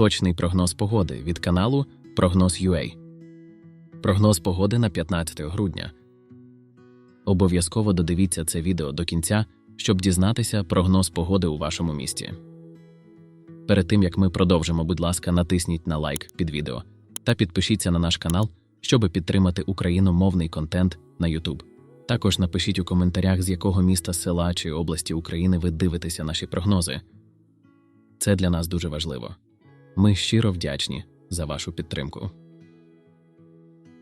Точний прогноз погоди від каналу Прогноз.ua. Прогноз погоди на 15 грудня. Обов'язково додивіться це відео до кінця, щоб дізнатися прогноз погоди у вашому місті. Перед тим як ми продовжимо, будь ласка, натисніть на лайк під відео та підпишіться на наш канал, щоб підтримати україномовний контент на YouTube. Також напишіть у коментарях, з якого міста, села чи області України ви дивитеся наші прогнози. Це для нас дуже важливо. Ми щиро вдячні за вашу підтримку.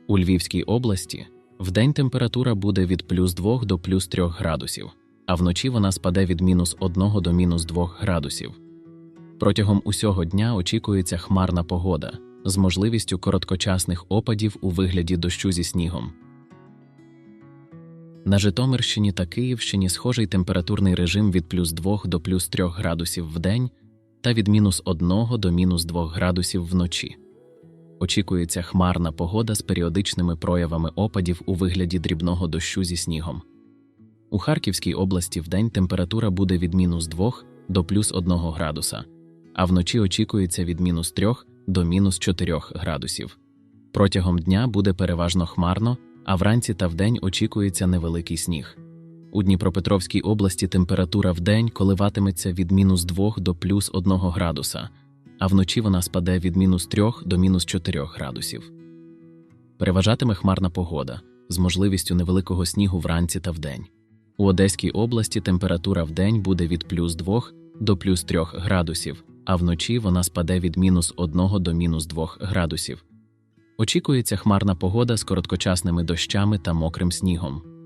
У Львівській області вдень температура буде від плюс 2 до плюс 3 градусів, а вночі вона спаде від мінус 1 до мінус 2 градусів. Протягом усього дня очікується хмарна погода з можливістю короткочасних опадів у вигляді дощу зі снігом. На Житомирщині та Київщині схожий температурний режим від плюс 2 до плюс 3 градусів в день та від мінус 1 до мінус 2 градусів вночі. Очікується хмарна погода з періодичними проявами опадів у вигляді дрібного дощу зі снігом. У Харківській області вдень температура буде від мінус 2 до плюс 1 градуса, а вночі очікується від мінус 3 до мінус 4 градусів. Протягом дня буде переважно хмарно, а вранці та вдень очікується невеликий сніг. У Дніпропетровській області температура вдень коливатиметься від мінус 2 до плюс 1 градуса, а вночі вона спаде від мінус 3 до мінус 4 градусів. Переважатиме хмарна погода з можливістю невеликого снігу вранці та вдень. У Одеській області температура вдень буде від плюс 2 до плюс 3 градусів, а вночі вона спаде від мінус 1 до мінус 2 градусів. Очікується хмарна погода з короткочасними дощами та мокрим снігом.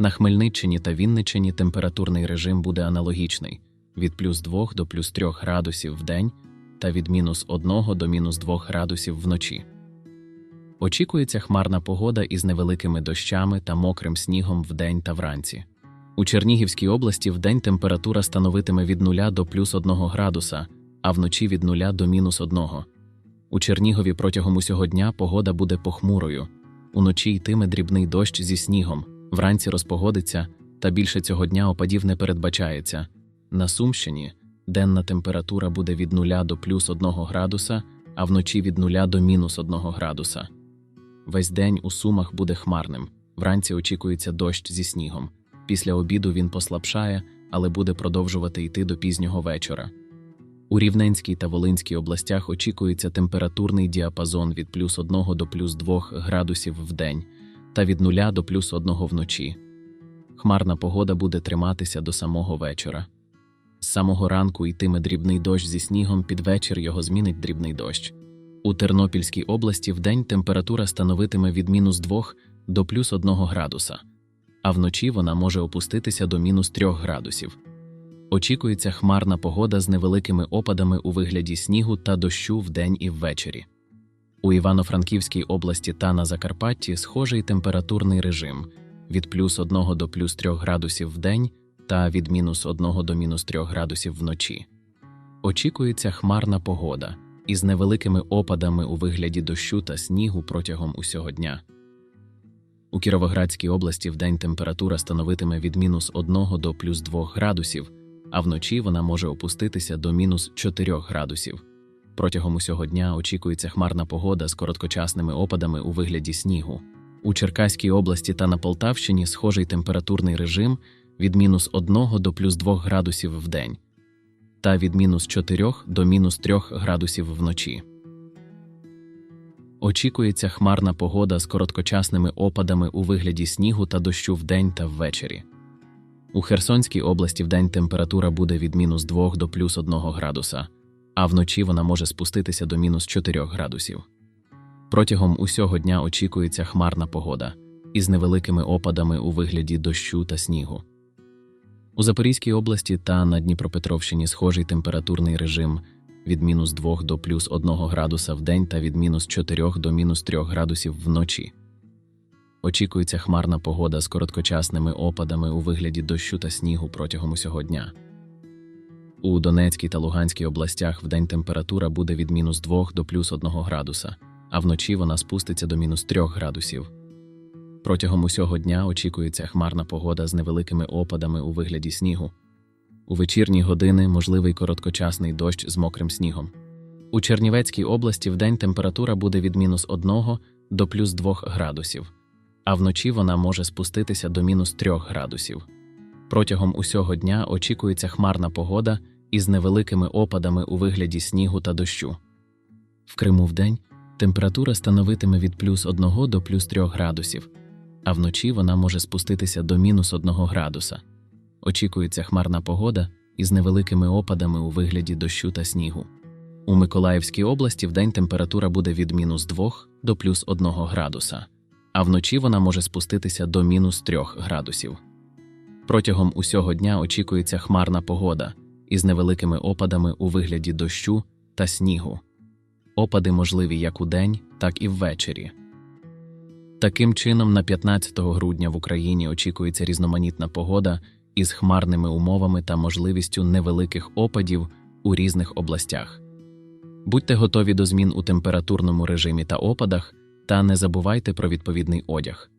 На Хмельниччині та Вінниччині температурний режим буде аналогічний від плюс 2 до плюс 3 градусів в день та від мінус 1 до мінус 2 градусів вночі. Очікується хмарна погода із невеликими дощами та мокрим снігом вдень та вранці. У Чернігівській області вдень температура становитиме від 0 до плюс 1 градуса, а вночі від 0 до мінус 1. У Чернігові протягом усього дня погода буде похмурою, уночі йтиме дрібний дощ зі снігом, вранці розпогодиться, та більше цього дня опадів не передбачається. На Сумщині денна температура буде від 0 до плюс 1 градуса, а вночі від 0 до мінус 1 градуса. Весь день у Сумах буде хмарним, вранці очікується дощ зі снігом. Після обіду він послабшає, але буде продовжувати йти до пізнього вечора. У Рівненській та Волинській областях очікується температурний діапазон від плюс 1 до плюс 2 градусів в день та від 0 до плюс 1 вночі. Хмарна погода буде триматися до самого вечора. З самого ранку йтиме дрібний дощ зі снігом, під вечір його змінить дрібний дощ. У Тернопільській області вдень температура становитиме від мінус 2 до плюс 1 градуса, а вночі вона може опуститися до мінус 3 градусів. Очікується хмарна погода з невеликими опадами у вигляді снігу та дощу вдень і ввечері. У Івано-Франківській області та на Закарпатті схожий температурний режим від плюс 1 до плюс 3 градусів вдень та від мінус 1 до мінус 3 градусів вночі. Очікується хмарна погода із невеликими опадами у вигляді дощу та снігу протягом усього дня. У Кіровоградській області вдень температура становитиме від мінус 1 до плюс 2 градусів, а вночі вона може опуститися до мінус 4 градусів. Протягом усього дня очікується хмарна погода з короткочасними опадами у вигляді снігу. У Черкаській області та на Полтавщині схожий температурний режим від мінус 1 до плюс 2 градусів в день та від мінус 4 до мінус 3 градусів вночі. Очікується хмарна погода з короткочасними опадами у вигляді снігу та дощу вдень та ввечері. У Херсонській області вдень температура буде від мінус 2 до плюс 1 градуса, а вночі вона може спуститися до мінус 4 градусів. Протягом усього дня очікується хмарна погода із невеликими опадами у вигляді дощу та снігу. У Запорізькій області та на Дніпропетровщині схожий температурний режим від мінус 2 до плюс 1 градуса в день та від мінус 4 до мінус 3 градусів вночі. Очікується хмарна погода з короткочасними опадами у вигляді дощу та снігу протягом усього дня. У Донецькій та Луганській областях вдень температура буде від мінус 2 до плюс 1 градуса, а вночі вона спуститься до мінус 3 градусів. Протягом усього дня очікується хмарна погода з невеликими опадами у вигляді снігу. У вечірні години можливий короткочасний дощ з мокрим снігом. У Чернівецькій області вдень температура буде від мінус 1 до плюс 2 градусів, а вночі вона може спуститися до мінус 3 градусів. Протягом усього дня очікується хмарна погода із невеликими опадами у вигляді снігу та дощу. В Криму вдень температура становитиме від плюс 1 до плюс 3 градусів, а вночі вона може спуститися до мінус 1 градуса. Очікується хмарна погода із невеликими опадами у вигляді дощу та снігу. У Миколаївській області вдень температура буде від мінус 2 до плюс 1 градуса, а вночі вона може спуститися до мінус 3 градусів. Протягом усього дня очікується хмарна погода із невеликими опадами у вигляді дощу та снігу. Опади можливі як удень, так і ввечері. Таким чином, на 15 грудня в Україні очікується різноманітна погода із хмарними умовами та можливістю невеликих опадів у різних областях. Будьте готові до змін у температурному режимі та опадах, та не забувайте про відповідний одяг.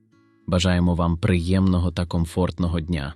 Бажаємо вам приємного та комфортного дня.